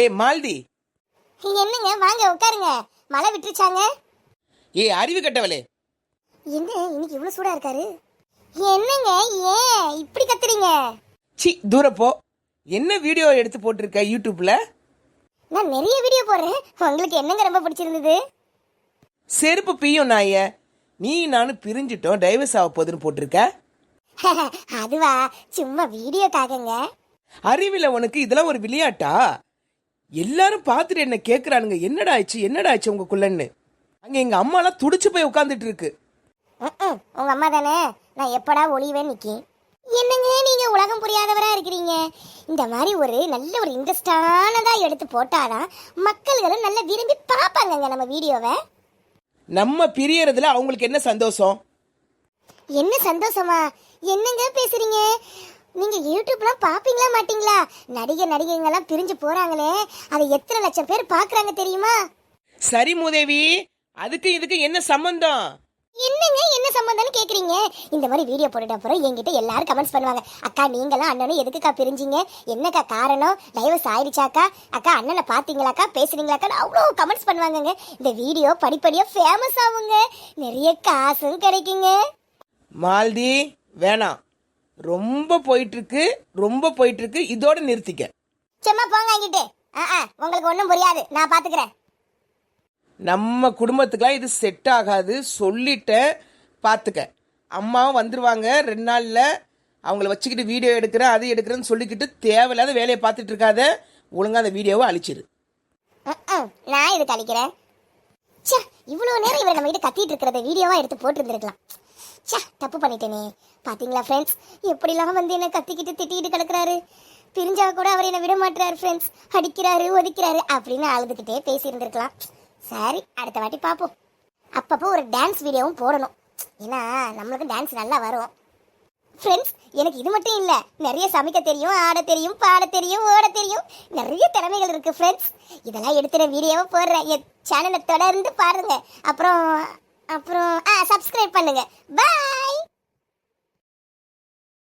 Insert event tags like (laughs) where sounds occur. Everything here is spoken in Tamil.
ஏய் மால்தி. என்னங்க? வாங்க உட்காருங்க. மழை விட்டுருச்சாங்க? ஏய் அறிவு கட்டவளே. என்ன? இன்னைக்கு இவ்வளவு சூடா இருக்காரு? என்னங்க? ஏன்? இப்படி கத்துறீங்க? சி தூர போ. என்ன வீடியோ எடுத்து போட்டிருக்க யூடியூப்ல நான் நிறைய வீடியோ போடுறேன். உங்களுக்கு என்னங்க ரொம்ப பிடிச்சிருந்தது? செருப்பு பீயும் நாய. நீ நானும் பிரிஞ்சிட்டோம். டைவர்ஸ் ஆக போகுதுன்னு போட்டிருக்க? (laughs) அதுவா? சும்மா வீடியோக்காகங்க அறிவில உனக்கு இதெல்லாம் ஒரு விளையாட்டா? எல்லாரும் பார்த்துட்டு என்ன கேக்குறானுங்க. என்னடா ஆச்சு? என்னடா ஆச்சு உங்களுக்குள்ளன்னு? அங்க எங்க அம்மாலாம் துடிச்சு போய் உட்காந்துட்டு இருக்கு. உங்க அம்மா தானே? நான் எப்படா ஒளிவேன் நிக்கி என்னங்க நீங்க உலகம் புரியாதவரா இருக்கிறீங்க? இந்த மாதிரி ஒரு நல்ல ஒரு இன்ட்ரெஸ்டானதா எடுத்து போட்டாதான் மக்கள்களும் நல்லா விரும்பி பார்ப்பாங்கங்க நம்ம வீடியோவை. நம்ம பிரியறதுல அவங்களுக்கு என்ன சந்தோஷம்? என்ன சந்தோஷமா? என்னங்க பேசுறீங்க? நீங்க யூடியூப்லாம் பாப்பீங்களா மாட்டீங்களா? நடிகை நடிகைங்கெல்லாம் பிரிஞ்சு போறாங்களே. அதை எத்தனை லட்சம் பேர் பாக்குறாங்க தெரியுமா? சரி மூதேவி அதுக்கு இதுக்கு என்ன சம்பந்தம்? என்னங்க என்ன சம்பந்தம்னு கேக்குறீங்க? இந்த மாதிரி வீடியோ போட்டுட்ட அப்புறம் என்கிட்ட எல்லாரும் கமெண்ட்ஸ் பண்ணுவாங்க. அக்கா நீங்களாம் அண்ணனும் எதுக்குக்கா பிரிஞ்சீங்க? என்னக்கா காரணம்? டைவர்ஸ் ஆயிடுச்சாக்கா? அக்கா அண்ணனை பாத்தீங்களாக்கா? பேசுறீங்களாக்கா அவ்வளோ கமெண்ட்ஸ் பண்ணுவாங்கங்க. இந்த வீடியோ படிப்படியா ஃபேமஸ் ஆகுங்க. நிறைய காசும் கிடைக்குங்க. மால்தி வேணாம். ரொம்ப போயிட்டு இருக்கு ரொம்ப போயிட்டு இருக்கு இதோட நிறுத்திக்க. சும்மா போங்க அங்கிட்டு ஆ உங்களுக்கு ஒன்றும் புரியாது. நான் பாத்துக்கிறேன். நம்ம குடும்பத்துக்குலாம் இது செட் ஆகாது. சொல்லிட்டேன் பார்த்துக்க அம்மாவும் வந்துருவாங்க. ரெண்டு நாளில் அவங்கள வச்சுக்கிட்டு வீடியோ எடுக்கிறேன் அது எடுக்கிறேன்னு சொல்லிக்கிட்டு தேவையில்லாத வேலையை பார்த்துட்டு இருக்காத. ஒழுங்கா அந்த வீடியோவை அழிச்சிரு. நான் இது கழிக்கிறேன் இவ்வளோ நேரம் இவர் நம்ம கிட்ட கத்திட்டு இருக்கிறத வீடியோவா எடுத்து போட்டுருந்துருக்கலாம். சா தப்பு பண்ணிட்டேனே. பார்த்தீங்களா ஃப்ரெண்ட்ஸ் எப்படிலாம் வந்து என்ன கத்திக்கிட்டு திட்டிக்கிட்டு கிடக்குறாரு? பிரிஞ்சா கூட அவர் என்ன விட மாட்டுறாரு ஃப்ரெண்ட்ஸ் அடிக்கிறாரு ஒதுக்கிறாரு அப்படின்னு அழுதுகிட்டே பேசியிருந்துருக்கலாம். சரி அடுத்த வாட்டி பார்ப்போம் அப்பப்போ ஒரு டான்ஸ் வீடியோவும் போடணும். ஏன்னா நம்மளுக்கு டான்ஸ் நல்லா வரும். ஃப்ரெண்ட்ஸ் எனக்கு இது மட்டும் இல்லை. நிறைய சமைக்க தெரியும் ஆட தெரியும் பாட தெரியும் ஓட தெரியும். நிறைய திறமைகள் இருக்கு ஃப்ரெண்ட்ஸ் இதெல்லாம் எடுத்துகிற வீடியோவும் வீடியோவை போடுறேன். என் சேனலை தொடர்ந்து பாருங்க. அப்புறம் அப்புறம் சப்ஸ்கிரைப் பண்ணுங்க. பாய்